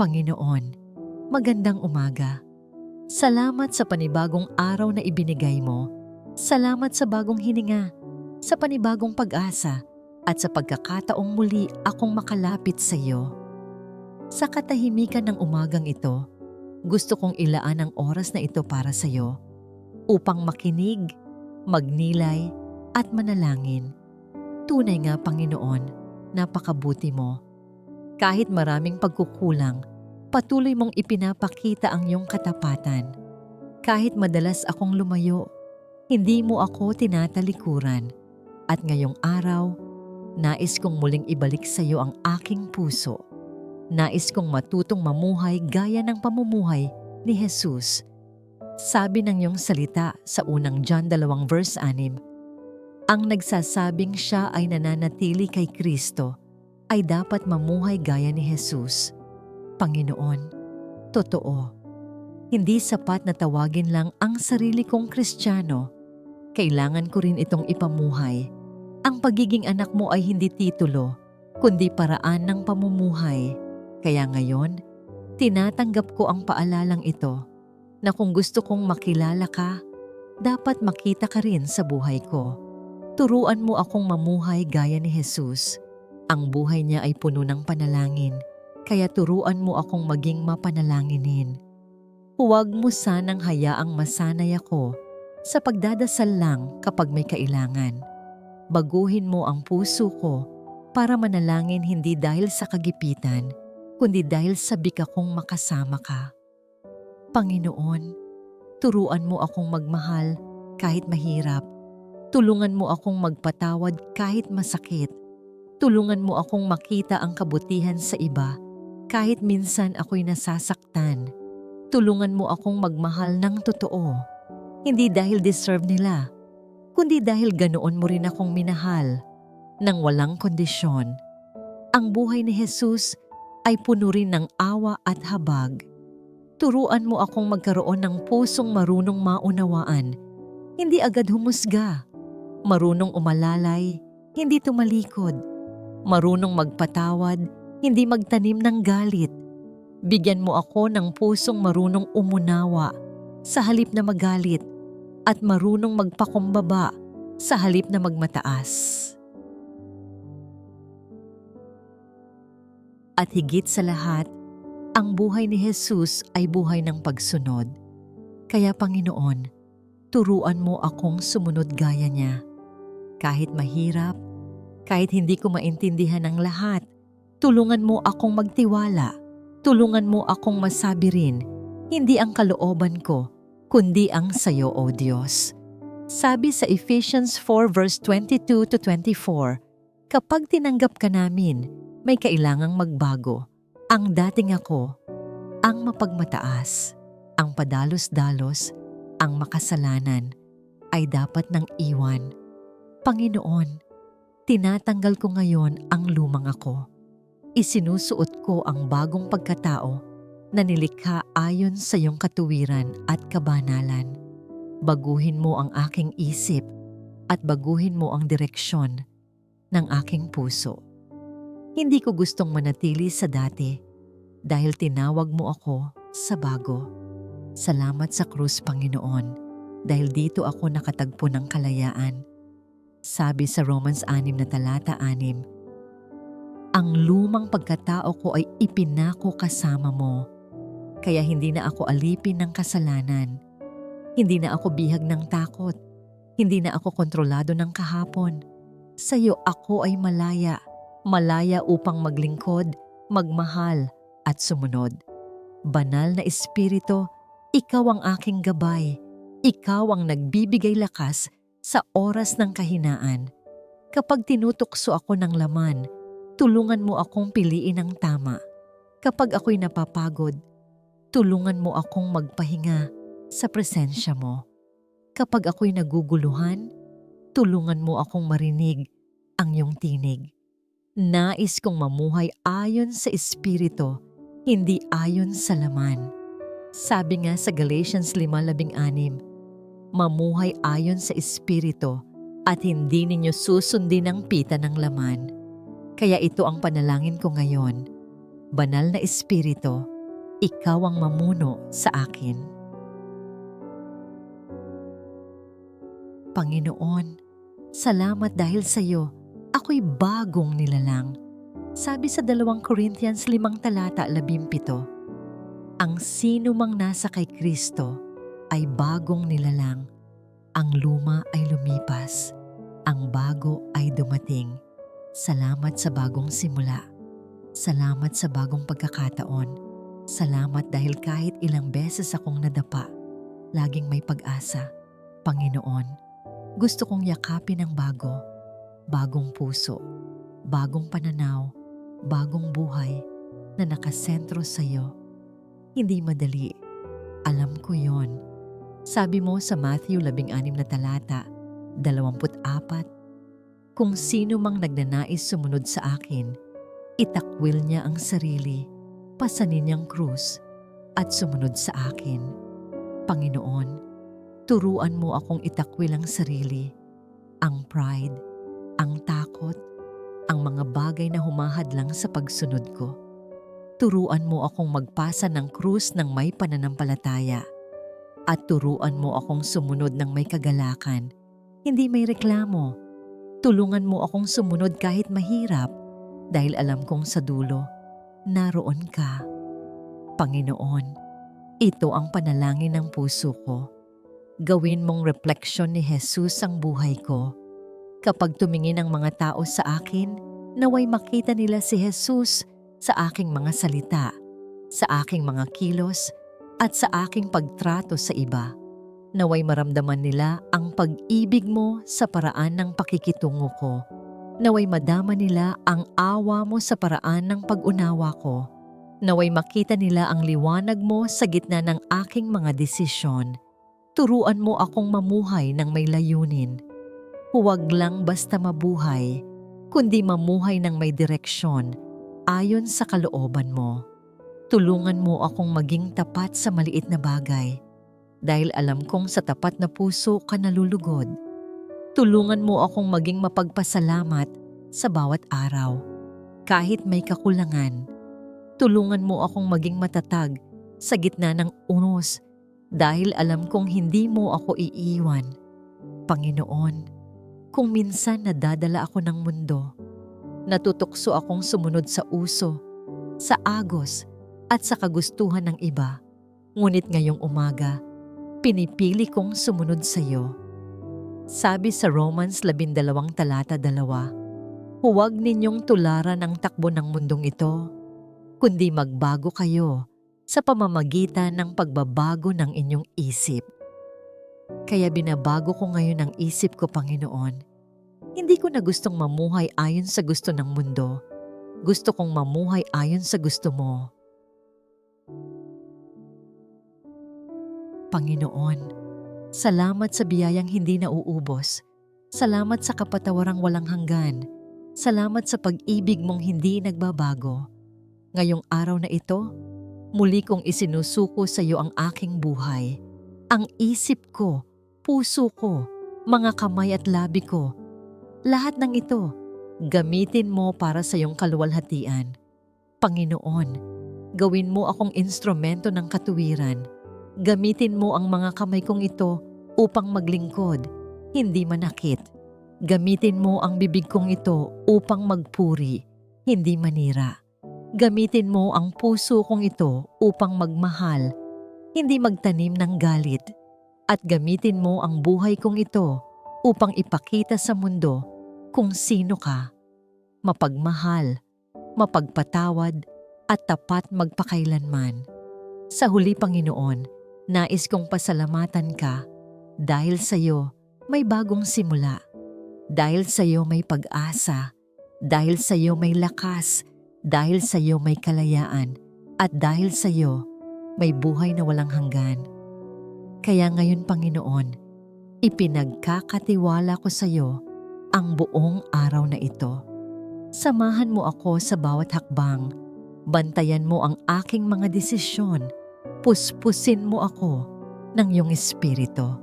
Panginoon, magandang umaga. Salamat sa panibagong araw na ibinigay mo. Salamat sa bagong hininga, sa panibagong pag-asa, at sa pagkakataong muli akong makalapit sa iyo. Sa katahimikan ng umagang ito, gusto kong ilaan ang oras na ito para sa iyo upang makinig, magnilay, at manalangin. Tunay nga, Panginoon, napakabuti mo. Kahit maraming pagkukulang, patuloy mong ipinapakita ang iyong katapatan. Kahit madalas akong lumayo, hindi mo ako tinatalikuran. At ngayong araw, nais kong muling ibalik sa iyo ang aking puso. Nais kong matutong mamuhay gaya ng pamumuhay ni Jesus. Sabi ng iyong salita sa unang John 2 verse 6, ang nagsasabing siya ay nananatili kay Kristo ay dapat mamuhay gaya ni Jesus. Panginoon, totoo. Hindi sapat na tawagin lang ang sarili kong Kristiyano. Kailangan ko rin itong ipamuhay. Ang pagiging anak mo ay hindi titulo, kundi paraan ng pamumuhay. Kaya ngayon, tinatanggap ko ang paalalang ito na kung gusto kong makilala ka, dapat makita ka rin sa buhay ko. Turuan mo akong mamuhay gaya ni Jesus. Ang buhay niya ay puno ng panalangin, kaya turuan mo akong maging mapanalanginin. Huwag mo sanang hayaang masanay ako sa pagdadasal lang kapag may kailangan. Baguhin mo ang puso ko para manalangin hindi dahil sa kagipitan, kundi dahil sa bika kong makasama ka. Panginoon, turuan mo akong magmahal kahit mahirap Tulungan mo akong magpatawad kahit masakit. Tulungan mo akong makita ang kabutihan sa iba kahit minsan ako'y nasasaktan. Tulungan mo akong magmahal ng totoo. Hindi dahil deserve nila, kundi dahil ganoon mo rin akong minahal nang walang kondisyon. Ang buhay ni Jesus ay puno rin ng awa at habag. Turuan mo akong magkaroon ng pusong marunong maunawaan, hindi agad humusga marunong umalalay, hindi tumalikod, marunong magpatawad, hindi magtanim ng galit. Bigyan mo ako ng pusong marunong umunawa sa halip na magalit at marunong magpakumbaba sa halip na magmataas. At higit sa lahat, ang buhay ni Jesus ay buhay ng pagsunod. Kaya Panginoon, turuan mo akong sumunod gaya niya kahit mahirap, kahit hindi ko maintindihan ang lahat, tulungan mo akong magtiwala. Tulungan mo akong masabi rin, hindi ang kalooban ko, kundi ang sayo, O Diyos. Sabi sa Ephesians 4 verse 22 to 24, Kapag tinanggap ka namin, may kailangang magbago. Ang dating ako, ang mapagmataas, ang padalos-dalos, ang makasalanan, ay dapat nang iwan Panginoon, tinatanggal ko ngayon ang lumang ako. Isinusuot ko ang bagong pagkatao na nilikha ayon sa iyong katuwiran at kabanalan. Baguhin mo ang aking isip at baguhin mo ang direksyon ng aking puso. Hindi ko gustong manatili sa dati dahil tinawag mo ako sa bago. Salamat sa krus, Panginoon, dahil dito ako nakatagpo ng kalayaan sabi sa Romans 6 na talata 6, Ang lumang pagkatao ko ay ipinako kasama mo, kaya hindi na ako alipin ng kasalanan. Hindi na ako bihag ng takot. Hindi na ako kontrolado ng kahapon. Sa iyo ako ay malaya, malaya upang maglingkod, magmahal at sumunod. Banal na Espiritu, ikaw ang aking gabay. Ikaw ang nagbibigay lakas sa oras ng kahinaan. Kapag tinutokso ako ng laman, tulungan mo akong piliin ang tama. Kapag ako'y napapagod, tulungan mo akong magpahinga sa presensya mo. Kapag ako'y naguguluhan, tulungan mo akong marinig ang iyong tinig. Nais kong mamuhay ayon sa Espiritu, hindi ayon sa laman. Sabi nga sa Galatians 5.16, mamuhay ayon sa Espiritu at hindi ninyo susundin ang pita ng laman. Kaya ito ang panalangin ko ngayon. Banal na Espiritu, ikaw ang mamuno sa akin. Panginoon, salamat dahil sa iyo, ako'y bagong nilalang. Sabi sa 2 Corinthians 5 talata 17, Ang sino mang nasa kay Kristo ay bagong nilalang. Ang luma ay lumipas, ang bago ay dumating. Salamat sa bagong simula. Salamat sa bagong pagkakataon. Salamat dahil kahit ilang beses akong nadapa, laging may pag-asa. Panginoon, gusto kong yakapin ang bago, bagong puso, bagong pananaw, bagong buhay na nakasentro sa iyo. Hindi madali. Alam ko yon. Sabi mo sa Matthew 16 na talata, 24, Kung sino mang nagnanais sumunod sa akin, itakwil niya ang sarili, pasanin niyang krus, at sumunod sa akin. Panginoon, turuan mo akong itakwil ang sarili, ang pride, ang takot, ang mga bagay na humahadlang sa pagsunod ko. Turuan mo akong magpasa ng krus ng may pananampalataya at turuan mo akong sumunod ng may kagalakan, hindi may reklamo. Tulungan mo akong sumunod kahit mahirap dahil alam kong sa dulo, naroon ka. Panginoon, ito ang panalangin ng puso ko. Gawin mong refleksyon ni Jesus ang buhay ko. Kapag tumingin ang mga tao sa akin, naway makita nila si Jesus sa aking mga salita, sa aking mga kilos, at sa aking pagtrato sa iba. Naway maramdaman nila ang pag-ibig mo sa paraan ng pakikitungo ko. Naway madama nila ang awa mo sa paraan ng pag-unawa ko. Naway makita nila ang liwanag mo sa gitna ng aking mga desisyon. Turuan mo akong mamuhay ng may layunin. Huwag lang basta mabuhay, kundi mamuhay ng may direksyon ayon sa kalooban mo. Tulungan mo akong maging tapat sa maliit na bagay dahil alam kong sa tapat na puso ka nalulugod. Tulungan mo akong maging mapagpasalamat sa bawat araw. Kahit may kakulangan, tulungan mo akong maging matatag sa gitna ng unos dahil alam kong hindi mo ako iiwan. Panginoon, kung minsan nadadala ako ng mundo, natutukso akong sumunod sa uso, sa agos, at sa kagustuhan ng iba. Ngunit ngayong umaga, pinipili kong sumunod sa iyo. Sabi sa Romans 12 talata 2, Huwag ninyong tularan ang takbo ng mundong ito, kundi magbago kayo sa pamamagitan ng pagbabago ng inyong isip. Kaya binabago ko ngayon ang isip ko, Panginoon. Hindi ko na gustong mamuhay ayon sa gusto ng mundo. Gusto kong mamuhay ayon sa gusto mo. Panginoon, salamat sa biyayang hindi nauubos. Salamat sa kapatawarang walang hanggan. Salamat sa pag-ibig mong hindi nagbabago. Ngayong araw na ito, muli kong isinusuko sa iyo ang aking buhay. Ang isip ko, puso ko, mga kamay at labi ko. Lahat ng ito, gamitin mo para sa iyong kaluwalhatian. Panginoon, gawin mo akong instrumento ng katuwiran Gamitin mo ang mga kamay kong ito upang maglingkod, hindi manakit. Gamitin mo ang bibig kong ito upang magpuri, hindi manira. Gamitin mo ang puso kong ito upang magmahal, hindi magtanim ng galit. At gamitin mo ang buhay kong ito upang ipakita sa mundo kung sino ka. Mapagmahal, mapagpatawad, at tapat magpakailanman. Sa huli, Panginoon, Nais kong pasalamatan ka dahil sa iyo may bagong simula. Dahil sa iyo may pag-asa. Dahil sa iyo may lakas. Dahil sa iyo may kalayaan. At dahil sa iyo may buhay na walang hanggan. Kaya ngayon Panginoon, ipinagkakatiwala ko sa iyo ang buong araw na ito. Samahan mo ako sa bawat hakbang. Bantayan mo ang aking mga desisyon puspusin mo ako ng iyong espiritu.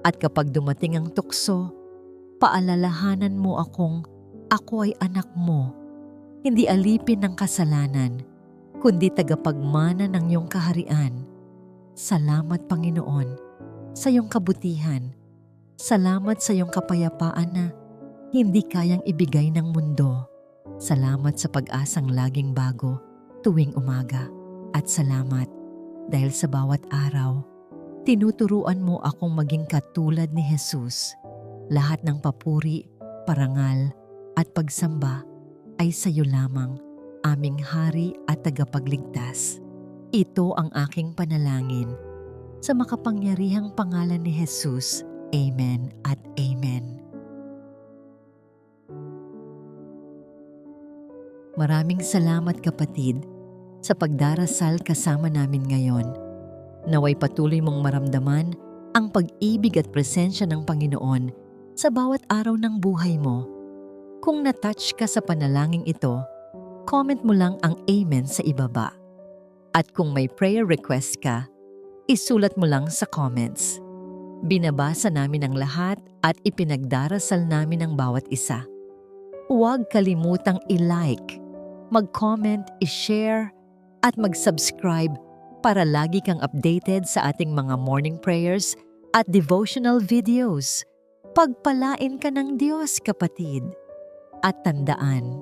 At kapag dumating ang tukso, paalalahanan mo akong ako ay anak mo, hindi alipin ng kasalanan, kundi tagapagmana ng iyong kaharian. Salamat Panginoon sa iyong kabutihan. Salamat sa iyong kapayapaan na hindi kayang ibigay ng mundo. Salamat sa pag-asang laging bago tuwing umaga. At salamat dahil sa bawat araw, tinuturuan mo akong maging katulad ni Jesus. Lahat ng papuri, parangal, at pagsamba ay sa iyo lamang, aming Hari at Tagapagligtas. Ito ang aking panalangin. Sa makapangyarihang pangalan ni Jesus, Amen at Amen. Maraming salamat kapatid sa pagdarasal kasama namin ngayon. Naway patuloy mong maramdaman ang pag-ibig at presensya ng Panginoon sa bawat araw ng buhay mo. Kung natouch ka sa panalangin ito, comment mo lang ang Amen sa ibaba. At kung may prayer request ka, isulat mo lang sa comments. Binabasa namin ang lahat at ipinagdarasal namin ang bawat isa. Huwag kalimutang i-like, mag-comment, i-share, at mag-subscribe para lagi kang updated sa ating mga morning prayers at devotional videos. Pagpalain ka ng Diyos, kapatid. At tandaan,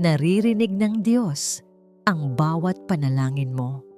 naririnig ng Diyos ang bawat panalangin mo.